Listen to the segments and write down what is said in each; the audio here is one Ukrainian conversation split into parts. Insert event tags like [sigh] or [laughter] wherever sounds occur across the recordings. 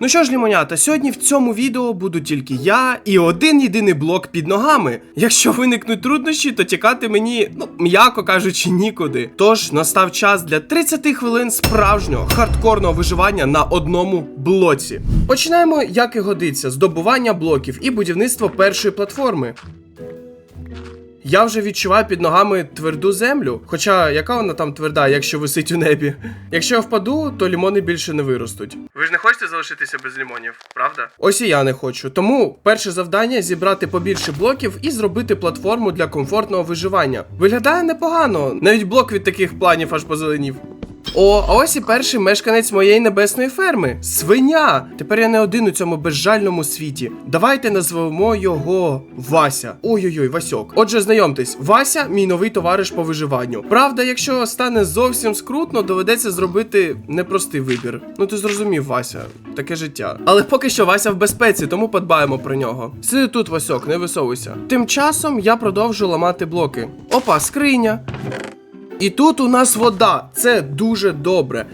Ну що ж, лімонята, сьогодні в цьому відео буду тільки я і один єдиний блок під ногами. Якщо виникнуть труднощі, то тікати мені, ну м'яко кажучи, нікуди. Тож настав час для 30 хвилин справжнього хардкорного виживання на одному блоці. Починаємо, як і годиться, здобування блоків і будівництво першої платформи. Я вже відчуваю під ногами тверду землю. Хоча яка вона там тверда, якщо висить у небі? Якщо я впаду, то лімони більше не виростуть. Ви ж не хочете залишитися без лімонів, правда? Ось і я не хочу. Тому перше завдання зібрати побільше блоків і зробити платформу для комфортного виживання. Виглядає непогано, навіть блок від таких планів аж позеленів. О, а ось і перший мешканець моєї небесної ферми свиня. Тепер я не один у цьому безжальному світі. Давайте назвемо його Вася. Ой-ой-ой, Васьок. Отже, знайомтесь, Вася мій новий товариш по виживанню. Правда, якщо стане зовсім скрутно, доведеться зробити непростий вибір. Ну ти зрозумів, Вася, таке життя. Але поки що Вася в безпеці, тому подбаємо про нього. Сиди тут, Васьок, не висовуйся. Тим часом я продовжу ламати блоки. Опа, скриня. І тут у нас вода. Це дуже добре.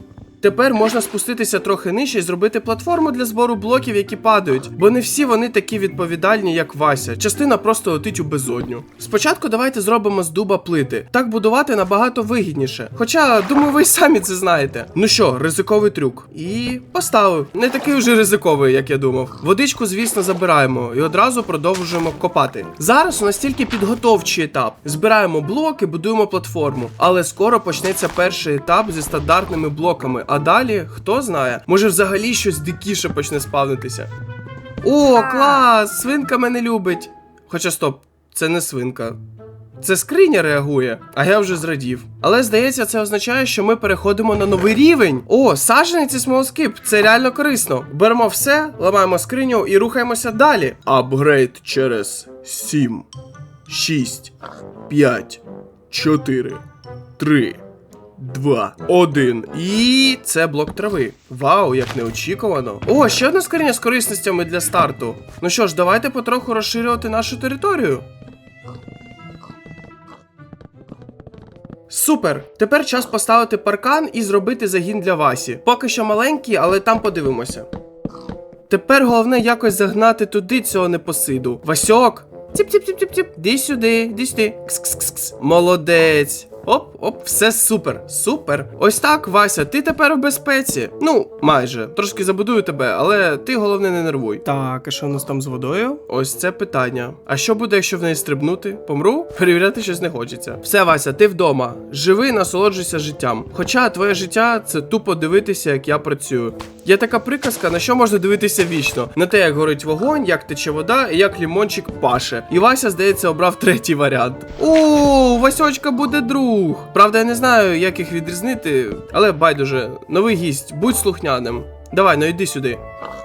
Тепер можна спуститися трохи нижче і зробити платформу для збору блоків, які падають, бо не всі вони такі відповідальні, як Вася. Частина просто летить у безодню. Спочатку давайте зробимо з дуба плити. Так будувати набагато вигідніше. Хоча, думаю, ви самі це знаєте. Ну що, ризиковий трюк. І поставив. Не такий уже ризиковий, як я думав. Водичку, звісно, забираємо і одразу продовжуємо копати. Зараз у нас тільки підготовчий етап. Збираємо блоки, будуємо платформу. Але скоро почнеться перший етап зі стандартними блоками. А далі, хто знає, може взагалі щось дикіше почне спавнитися. О, клас! Свинка мене любить. Хоча стоп, це не свинка. Це скриня реагує, а я вже зрадів. Але здається, це означає, що ми переходимо на новий рівень. О, саджанець і смолскип, це реально корисно. Беремо все, ламаємо скриню і рухаємося далі. Апгрейд через 7, 6, 5, 4, 3, 2, 1. І це блок трави. Вау, як неочікувано. О, ще одна скриня з корисностями для старту. Ну що ж, давайте потроху розширювати нашу територію. Супер! Тепер час поставити паркан і зробити загін для Васі. Поки що маленький, але там подивимося. Тепер головне якось загнати туди цього непосиду. Васьок! Тіп-тіп-тіп-тіп-тіп. Ди сюди, ди сюди. Кс-кс-кс. Молодець. Оп, оп, все супер, супер. Ось так, Вася, ти тепер в безпеці. Ну, майже. Трошки забудую тебе, але ти головне не нервуй. Так, а що у нас там з водою? Ось це питання. А що буде, якщо в неї стрибнути? Помру? [laughs] Перевіряти щось не хочеться. Все, Вася, ти вдома. Живи, насолоджуйся життям. Хоча твоє життя це тупо дивитися, як я працюю. Є така приказка, на що можна дивитися вічно: на те, як горить вогонь, як тече вода і як лімончик паше. І Вася, здається, обрав третій варіант. О, Васьочка буде друг. Правда, я не знаю, як їх відрізнити, але байдуже, новий гість, будь слухняним. Давай, ну йди сюди.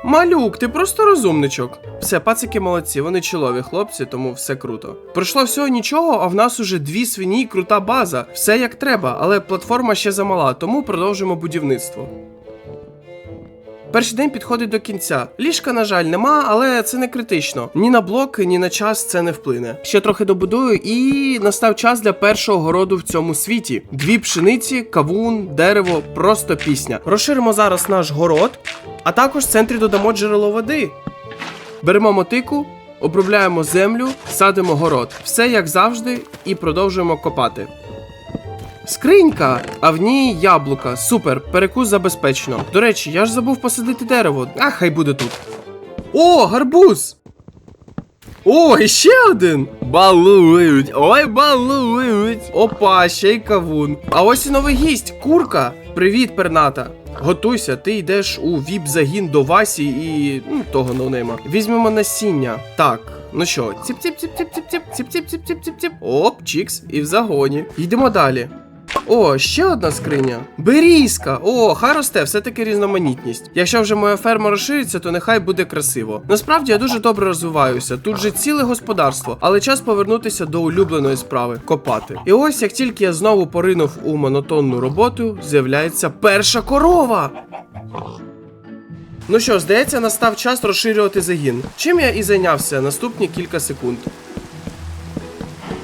Малюк, ти просто розумничок. Все, пацики молодці, вони чолові хлопці, тому все круто. Пройшло всього нічого, а в нас уже дві свині крута база. Все як треба, але платформа ще замала, тому продовжимо будівництво. Перший день підходить до кінця. Ліжка, на жаль, нема, але це не критично. Ні на блоки, ні на час це не вплине. Ще трохи добудую, і настав час для першого городу в цьому світі. Дві пшениці, кавун, дерево, просто пісня. Розширимо зараз наш город, а також в центрі додамо джерело води. Беремо мотику, обробляємо землю, садимо город. Все як завжди, і продовжуємо копати. Скринька, а в ній яблука. Супер, перекус забезпечено. До речі, я ж забув посадити дерево. А хай буде тут. О, гарбуз! О, і ще один! Балують! Ой, балують! Опа, ще й кавун. А ось і новий гість, курка. Привіт, перната. Готуйся, ти йдеш у віп-загін до Васі і ну, того ноунейма. Візьмемо насіння. Так, ну що, ціп-ціп-ціп-ціп-ціп, ціп-ціп-ціп-ціп-ціп. Оп, чікс, і в загоні. Йдемо далі. О, ще одна скриня. Берізка. О, хай росте, все-таки різноманітність. Якщо вже моя ферма розшириться, то нехай буде красиво. Насправді я дуже добре розвиваюся. Тут же ціле господарство, але час повернутися до улюбленої справи копати. І ось як тільки я знову поринув у монотонну роботу, з'являється перша корова. Ну що, здається, настав час розширювати загін. Чим я і зайнявся наступні кілька секунд.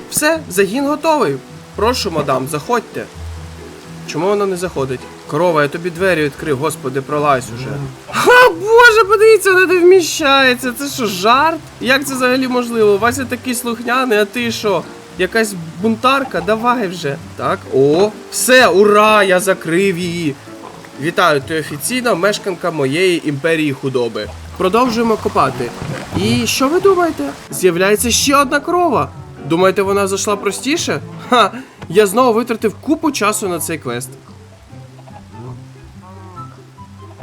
Все, загін готовий. Прошу, мадам, заходьте. Чому вона не заходить? Корова, я тобі двері відкрив, господи, пролазь уже. Ха, боже, Подивіться, вона не вміщається. Це що, жарт? Як це взагалі можливо? Вася такий слухняний, а ти що? Якась бунтарка? Давай вже. Так, о, все, ура! Я закрив її. Вітаю, ти офіційна мешканка моєї імперії худоби. Продовжуємо копати. І що ви думаєте? З'являється ще одна корова. Думаєте, вона зайшла простіше? Ха! Я знову витратив купу часу на цей квест.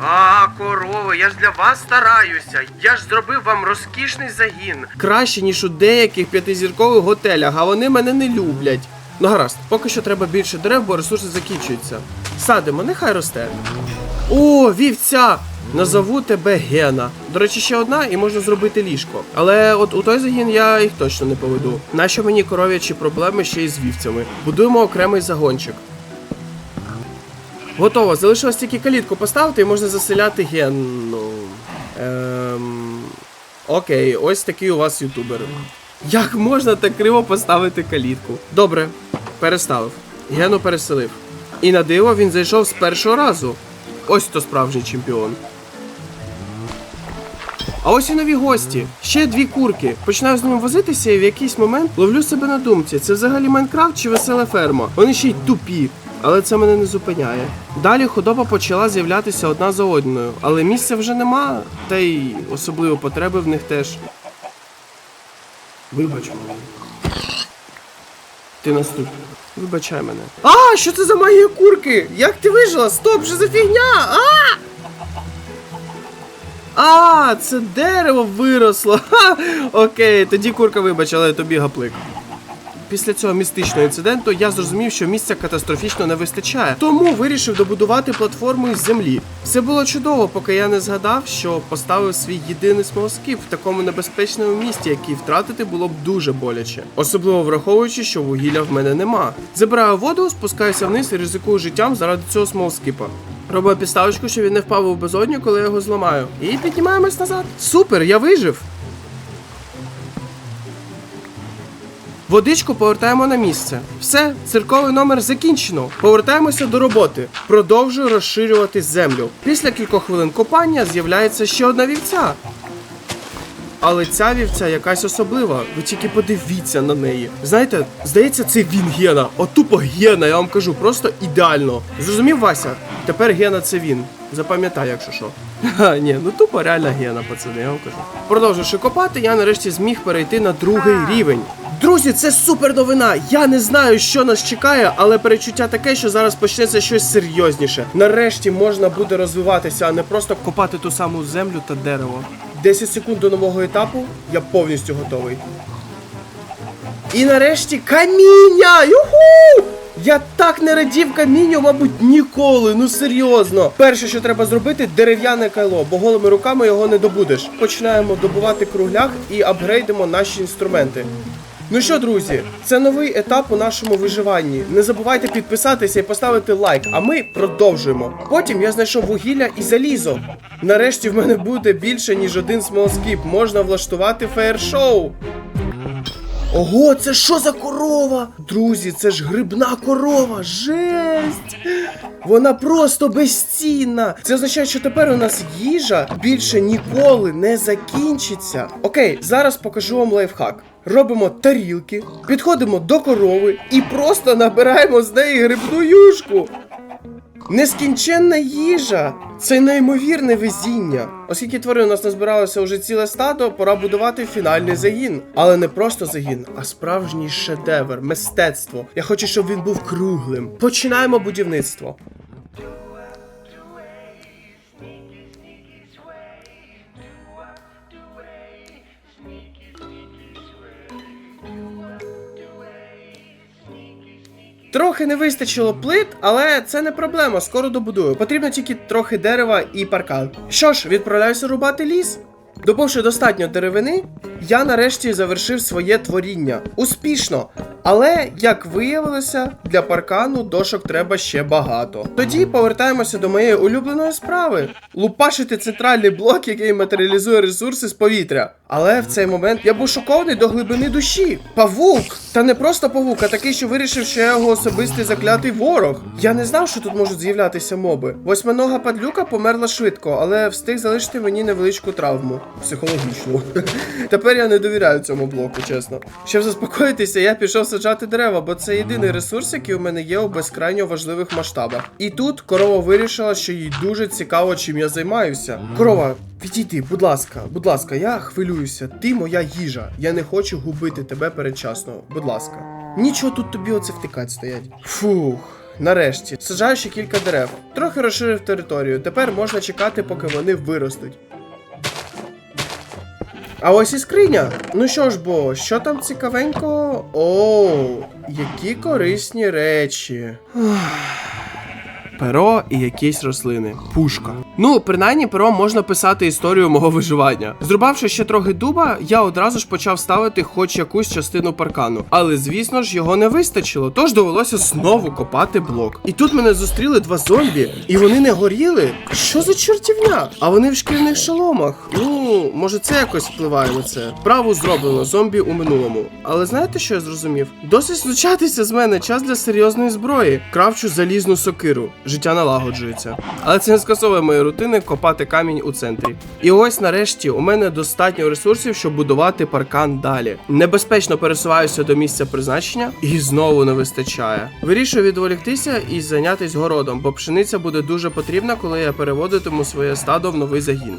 А, корови, я ж для вас стараюся. Я ж зробив вам розкішний загін. Краще, ніж у деяких п'ятизіркових готелях, а вони мене не люблять. Ну гаразд, поки що треба більше дерев, бо ресурси закінчуються. Садимо, нехай росте. О, вівця! Назову тебе Гена. До речі, ще одна, і можна зробити ліжко. Але от у той загін я їх точно не поведу. Нащо мені коров'ячі проблеми ще й з вівцями? Будуємо окремий загончик. Готово. Залишилось тільки калітку поставити і можна заселяти гену. Ем... Окей, ось такий у вас ютубер. Як можна так криво поставити калітку? Добре, переставив. Гену переселив. І на диво він зайшов з першого разу. Ось хто справжній чемпіон. А ось і нові гості. Ще дві курки. Починаю з ними возитися і в якийсь момент ловлю себе на думці. Це взагалі Майнкрафт чи весела ферма? Вони ще й тупі. Але це мене не зупиняє. Далі худоба почала з'являтися одна за одною, але місця вже нема, та й особливо потреби в них теж. Вибач мене. Ти наступ. Вибачай мене. А, що це за магія курки? Як ти вижила? Стоп, що за фігня? А! А, це дерево виросло. [laughs] Ха! Окей, тоді курка вибач, але тобі гаплик. Після цього містичного інциденту я зрозумів, що місця катастрофічно не вистачає, тому вирішив добудувати платформу із землі. Все було чудово, поки я не згадав, що поставив свій єдиний смолоскип в такому небезпечному місті, який втратити було б дуже боляче. Особливо враховуючи, що вугілля в мене нема. Забираю воду, спускаюся вниз і ризикую життям заради цього смолоскипа. Робимо підставочку, щоб він не впав у безодню, коли я його зламаю. І піднімаємось назад. Супер, я вижив. Водичку повертаємо на місце. Все, цирковий номер закінчено. Повертаємося до роботи. Продовжую розширювати землю. Після кількох хвилин копання з'являється ще одна вівця. Але ця вівця якась особлива. Ви тільки подивіться на неї. Знаєте, здається, це він Гена. От тупо Гена, я вам кажу, просто ідеально. Зрозумів, Вася? Тепер Гена це він. Запам'ятай, якщо що. Ха, ні, ну тупо реальна Гена, пацани, я вам кажу. Продовживши копати, я нарешті зміг перейти на другий рівень. Друзі, це супер новина. Я не знаю, що нас чекає, але перечуття таке, що зараз почнеться щось серйозніше. Нарешті можна буде розвиватися, а не просто копати ту саму землю та дерево. 10 секунд до нового етапу, я повністю готовий. І нарешті каміння! Юху! Я так не радів камінню, мабуть, ніколи. Ну серйозно. Перше, що треба зробити, дерев'яне кайло, бо голими руками його не добудеш. Починаємо добувати кругляк і апгрейдимо наші інструменти. Ну що, друзі, це новий етап у нашому виживанні. Не забувайте підписатися і поставити лайк, а ми продовжуємо. Потім я знайшов вугілля і залізо. Нарешті в мене буде більше, ніж один смолоскіп. Можна влаштувати феєр-шоу. Ого, це що за корова? Друзі, це ж грибна корова. Жесть! Вона просто безцінна. Це означає, що тепер у нас їжа більше ніколи не закінчиться. Окей, зараз покажу вам лайфхак. Робимо тарілки, підходимо до корови і просто набираємо з неї грибну юшку. Нескінченна їжа це неймовірне везіння. Оскільки тварин у нас назбиралося уже ціле стадо, пора будувати фінальний загін. Але не просто загін, а справжній шедевр, мистецтво. Я хочу, щоб він був круглим. Починаємо будівництво. Трохи не вистачило плит, але це не проблема, скоро добудую. Потрібно тільки трохи дерева і паркан. Що ж, відправляюся рубати ліс. Добувши достатньо деревини, я нарешті завершив своє творіння. Успішно. Але, як виявилося, для паркану дошок треба ще багато. Тоді повертаємося до моєї улюбленої справи: лупашити центральний блок, який матеріалізує ресурси з повітря. Але в цей момент я був шокований до глибини душі. Павук! Та не просто павук, а такий, що вирішив, що я його особистий заклятий ворог. Я не знав, що тут можуть з'являтися моби. Восьминога падлюка померла швидко, але встиг залишити мені невеличку травму. Психологічну. [laughs] Тепер я не довіряю цьому блоку, чесно. Щоб заспокоїтися, я пішов саджати дерева, бо це єдиний ресурс, який у мене є у безкрайньо важливих масштабах. І тут корова вирішила, що їй дуже цікаво, чим я займаюся. Корова, відійди, будь ласка, будь ласка, я хвилююся. Ти моя їжа. Я не хочу губити тебе передчасно. Будь ласка. Нічого тут тобі оце втикать стоять. Фух. Нарешті, саджаю ще кілька дерев. Трохи розширив територію. Тепер можна чекати, поки вони виростуть. А ось і скриня. Ну що ж бо, що там цікавенько? О, які корисні речі. Перо і якісь рослини. Пушка. Ну, принаймні, перо можна писати історію мого виживання. Зрубавши ще трохи дуба, я одразу ж почав ставити хоч якусь частину паркану. Але звісно ж його не вистачило, тож довелося знову копати блок. І тут мене зустріли два зомбі, і вони не горіли. Що за чортівня? А вони в шкірних шоломах. Ну, може, це якось впливає на це. Право зроблено, зомбі у минулому. Але знаєте, що я зрозумів? Досить знущатися з мене час для серйозної зброї. Кравчу залізну сокиру. Життя налагоджується. Але це не скасовує мої рутини копати камінь у центрі. І ось нарешті у мене достатньо ресурсів, щоб будувати паркан далі. Небезпечно пересуваюся до місця призначення і знову не вистачає. Вирішую відволіктися і зайнятися городом, бо пшениця буде дуже потрібна, коли я переводитиму своє стадо в новий загін.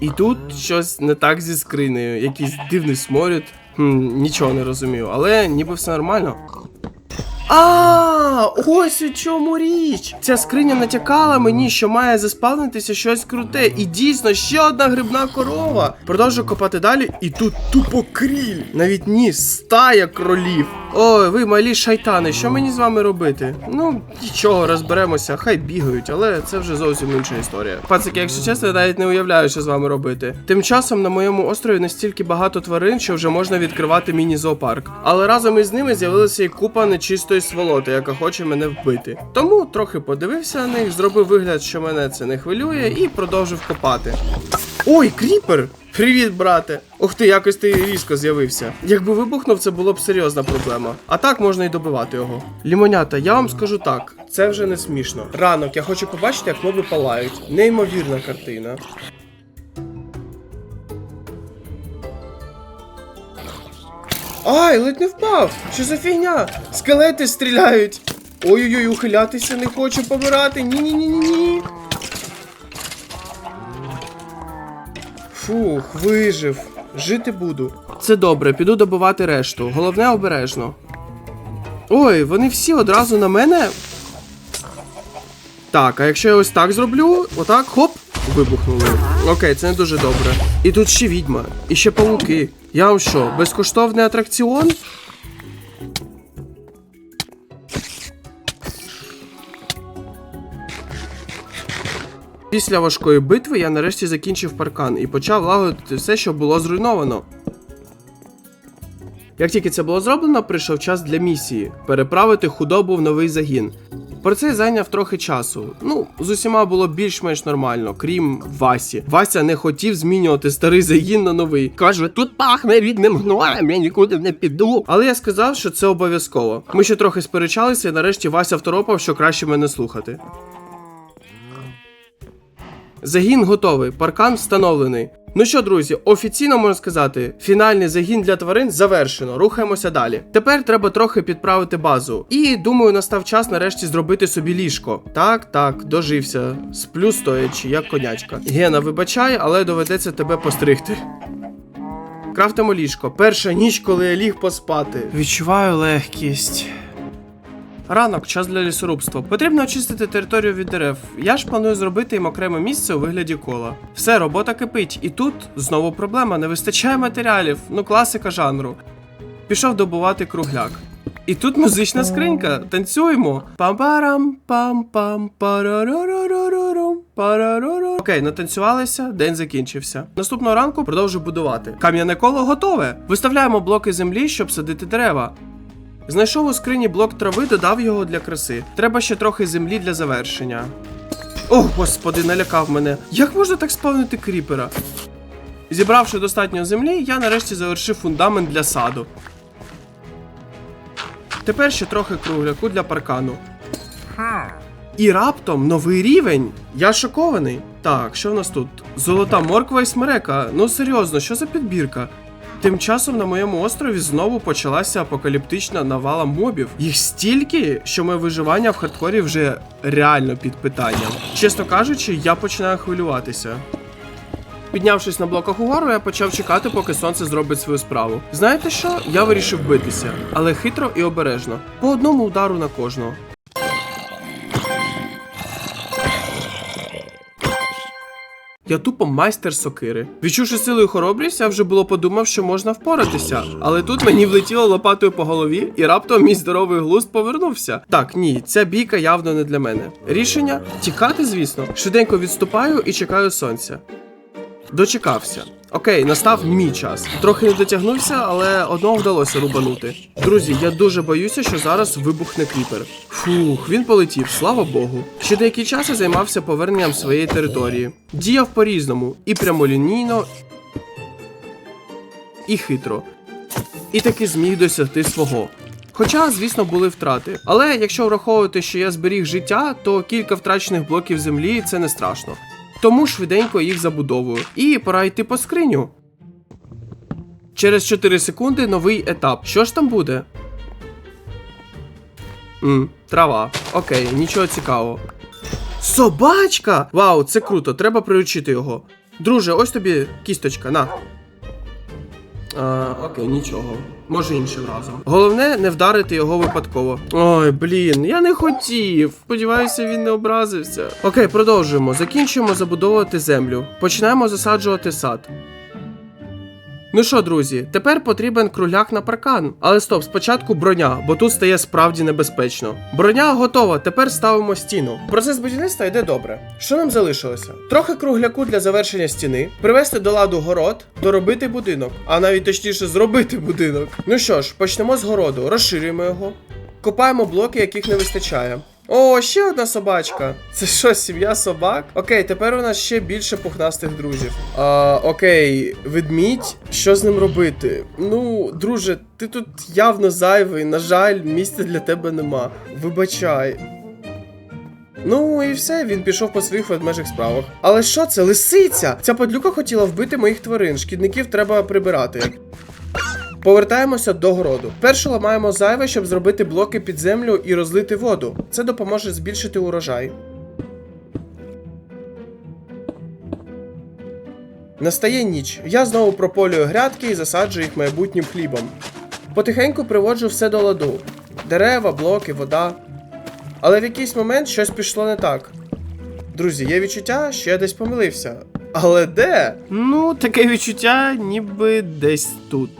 І тут щось не так зі скринею, якийсь дивний сморід. Хм, нічого не розумію, але ніби все нормально. А, ось у чому річ. Ця скриня натякала мені, що має заспавнитися щось круте. І дійсно ще одна грибна корова. Продовжу копати далі, і тут тупо кріль. Навіть ні, стая кролів. Ой, ви малі шайтани, що мені з вами робити? Ну, нічого, розберемося, хай бігають, але це вже зовсім інша історія. Пацики, якщо чесно, я навіть не уявляю, що з вами робити. Тим часом на моєму острові настільки багато тварин, що вже можна відкривати міні-зоопарк. Але разом із ними з'явилася і купа нечистої сволоти, яка хоче мене вбити. Тому трохи подивився на них, зробив вигляд, що мене це не хвилює, і продовжив копати. Ой, кріпер! Привіт, брате! Ух ти, якось ти різко з'явився. Якби вибухнув, це було б серйозна проблема. А так можна й добивати його. Лімонята, я вам скажу так, це вже не смішно. Ранок, я хочу побачити, як моби палають. Неймовірна картина. Ай, ледь не впав! Що за фігня? Скелети стріляють. Ой-ой-ой, ухилятися не хочу помирати. Ні-ні-ні-ні-ні. Фух, вижив. Жити буду. Це добре, піду добивати решту. Головне обережно. Ой, вони всі одразу на мене. Так, а якщо я ось так зроблю, отак, хоп, вибухнули. Окей, це не дуже добре. І тут ще відьма, і ще павуки. Я вам що, безкоштовний атракціон? Після важкої битви я нарешті закінчив паркан і почав лагодити все, що було зруйновано. Як тільки це було зроблено, прийшов час для місії переправити худобу в новий загін. Про це зайняв трохи часу. Ну, з усіма було більш-менш нормально, крім Васі. Вася не хотів змінювати старий загін на новий. Каже, тут пахне рідним гноєм, я нікуди не піду. Але я сказав, що це обов'язково. Ми ще трохи сперечалися, і нарешті Вася второпав, що краще мене слухати. Загін готовий, паркан встановлений. Ну що, друзі, офіційно можна сказати, фінальний загін для тварин завершено. Рухаємося далі. Тепер треба трохи підправити базу. І думаю, настав час нарешті зробити собі ліжко. Так, так, дожився. Сплю стоячи, як конячка. Гена, вибачай, але доведеться тебе постригти. Крафтимо ліжко. Перша ніч, коли я ліг поспати. Відчуваю легкість. Ранок, час для лісорубства. Потрібно очистити територію від дерев. Я ж планую зробити їм окреме місце у вигляді кола. Все, робота кипить. І тут знову проблема: не вистачає матеріалів. Ну, класика жанру. Пішов добувати кругляк. І тут музична скринька. Танцюємо. Пам-парам, пам-пам, парарарарарарам, парарарар. Окей, натанцювалися, день закінчився. Наступного ранку продовжу будувати. Кам'яне коло готове. Виставляємо блоки землі, щоб садити дерева. Знайшов у скрині блок трави, додав його для краси. Треба ще трохи землі для завершення. О, господи, налякав мене. Як можна так спавнити кріпера? Зібравши достатньо землі, я нарешті завершив фундамент для саду. Тепер ще трохи кругляку для паркану. І раптом новий рівень. Я шокований. Так, що в нас тут? Золота морква і смерека. Ну серйозно, що за підбірка? Тим часом на моєму острові знову почалася апокаліптична навала мобів. Їх стільки, що моє виживання в хардкорі вже реально під питанням. Чесно кажучи, я починаю хвилюватися. Піднявшись на блоках угору, я почав чекати, поки сонце зробить свою справу. Знаєте що? Я вирішив битися, але хитро і обережно. По одному удару на кожного. Я тупо майстер сокири. Відчувши силу і хоробрість, я вже було подумав, що можна впоратися. Але тут мені влетіло лопатою по голові, і раптом мій здоровий глузд повернувся. Так, ні, ця бійка явно не для мене. Рішення тікати, звісно. Швиденько відступаю і чекаю сонця. Дочекався. Окей, настав мій час. Трохи не дотягнувся, але одного вдалося рубанути. Друзі, я дуже боюся, що зараз вибухне кріпер. Фух, він полетів, слава Богу. Ще деякий час я займався поверненням своєї території. Діяв по-різному, і прямолінійно, і хитро. І таки зміг досягти свого. Хоча, звісно, були втрати. Але якщо враховувати, що я зберіг життя, то кілька втрачених блоків землі це не страшно. Тому швиденько їх забудовую. І пора йти по скриню. Через 4 секунди новий етап. Що ж там буде? М, трава. Окей, нічого цікавого. Собачка! Вау, це круто, треба приручити його. Друже, ось тобі кісточка, на. А, окей, нічого. Може іншим разом. Головне не вдарити його випадково. Ой, блін, я не хотів. Сподіваюся, він не образився. Окей, продовжуємо. Закінчуємо забудовувати землю. Починаємо засаджувати сад. Ну що, друзі, тепер потрібен кругляк на паркан. Але стоп, спочатку броня, бо тут стає справді небезпечно. Броня готова, тепер ставимо стіну. Процес будівництва йде добре. Що нам залишилося? Трохи кругляку для завершення стіни, привести до ладу город, доробити будинок, а навіть точніше зробити будинок. Ну що ж, почнемо з городу, розширюємо його. Копаємо блоки, яких не вистачає. О, ще одна собачка. Це що, сім'я собак? Окей, тепер у нас ще більше пухнастих друзів. А, окей, ведмідь, що з ним робити? Ну, друже, ти тут явно зайвий. На жаль, місця для тебе нема. Вибачай. Ну і все, він пішов по своїх ведмежих справах. Але що це? Лисиця? Ця падлюка хотіла вбити моїх тварин. Шкідників треба прибирати. Повертаємося до городу. Перше ламаємо зайве, щоб зробити блоки під землю і розлити воду. Це допоможе збільшити урожай. Настає ніч. Я знову прополюю грядки і засаджую їх майбутнім хлібом. Потихеньку приводжу все до ладу: дерева, блоки, вода. Але в якийсь момент щось пішло не так. Друзі, є відчуття, що я десь помилився. Але де? Ну, таке відчуття, ніби десь тут.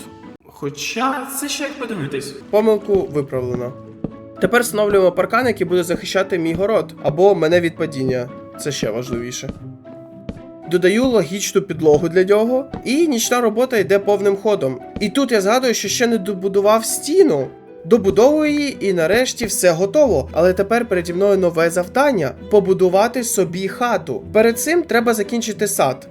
Хоча це ще як подивитись. Помилку виправлено. Тепер встановлюємо паркан, який буде захищати мій город або мене від падіння. Це ще важливіше. Додаю логічну підлогу для нього, і нічна робота йде повним ходом. І тут я згадую, що ще не добудував стіну. Добудовую її і нарешті все готово. Але тепер переді мною нове завдання побудувати собі хату. Перед цим треба закінчити сад.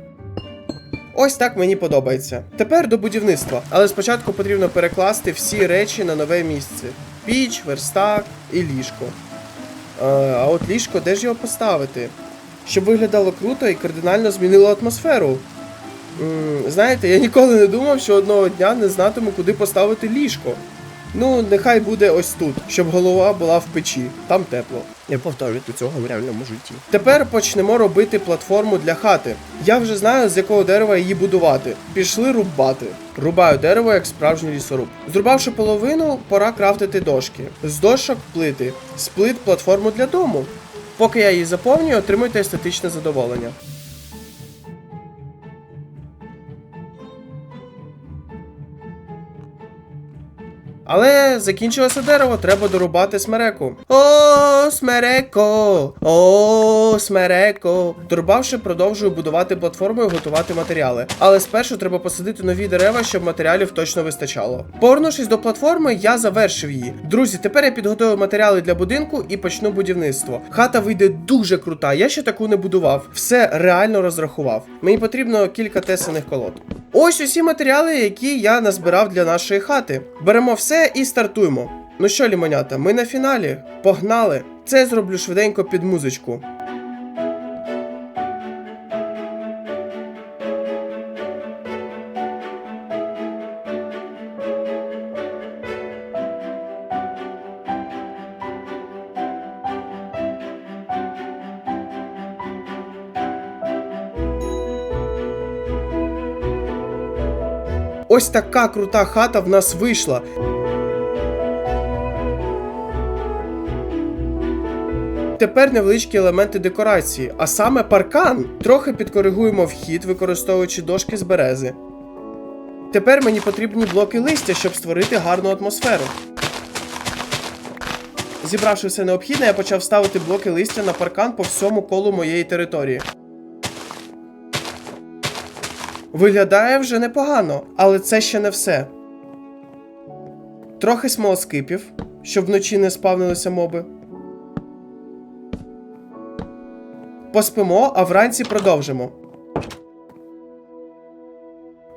Ось так мені подобається. Тепер до будівництва, але спочатку потрібно перекласти всі речі на нове місце: піч, верстак і ліжко. А, а от ліжко, де ж його поставити? Щоб виглядало круто і кардинально змінило атмосферу. Знаєте, я ніколи не думав, що одного дня не знатиму, куди поставити ліжко. Ну, нехай буде ось тут, щоб голова була в печі, там тепло. Не повторюйте цього в реальному житті. Тепер почнемо робити платформу для хати. Я вже знаю, з якого дерева її будувати. Пішли рубати. Рубаю дерево як справжній лісоруб. Зрубавши половину, пора крафтити дошки. З дошок плити. З плит платформу для дому. Поки я її заповнюю, отримуйте естетичне задоволення. Але закінчилося дерево, треба дорубати смереку. О, смереко! О, смереко! Дорубавши, продовжую будувати платформу і готувати матеріали. Але спершу треба посадити нові дерева, щоб матеріалів точно вистачало. Повернувшись до платформи, я завершив її. Друзі, тепер я підготую матеріали для будинку і почну будівництво. Хата вийде дуже крута. Я ще таку не будував. Все реально розрахував. Мені потрібно кілька тесаних колод. Ось усі матеріали, які я назбирав для нашої хати. Беремо і стартуємо. Ну що, лімонята, ми на фіналі. Погнали! Це зроблю швиденько під музичку. Ось така крута хата в нас вийшла. Тепер невеличкі елементи декорації, а саме паркан. Трохи підкоригуємо вхід, використовуючи дошки з берези. Тепер мені потрібні блоки листя, щоб створити гарну атмосферу. Зібравши все необхідне, я почав ставити блоки листя на паркан по всьому колу моєї території. Виглядає вже непогано, але це ще не все. Трохи смолоскипів, щоб вночі не спавнилися моби. Поспимо, а вранці продовжимо.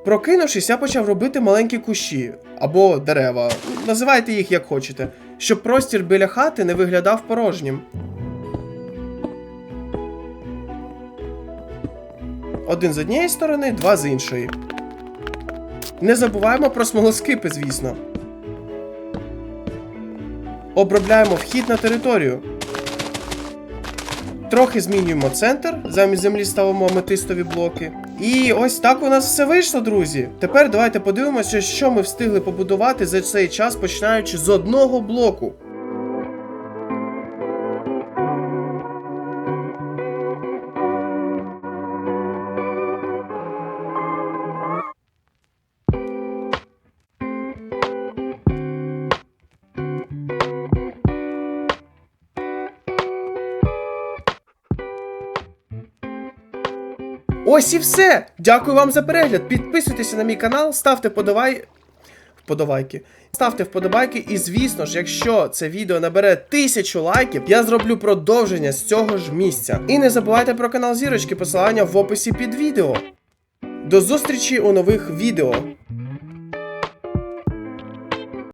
Прокинувшись, я почав робити маленькі кущі або дерева. Називайте їх як хочете, щоб простір біля хати не виглядав порожнім. Один з однієї сторони, два з іншої. Не забуваємо про смолоскипи, звісно. Обробляємо вхід на територію. Трохи змінюємо центр, замість землі ставимо аметистові блоки. І ось так у нас все вийшло, друзі. Тепер давайте подивимося, що ми встигли побудувати за цей час, починаючи з одного блоку. Ось і все. Дякую вам за перегляд. Підписуйтеся на мій канал, ставте подавай. Вподобайки. Ставте вподобайки, і звісно ж, якщо це відео набере тисячу лайків, я зроблю продовження з цього ж місця. І не забувайте про канал Зірочки, посилання в описі під відео. До зустрічі у нових відео.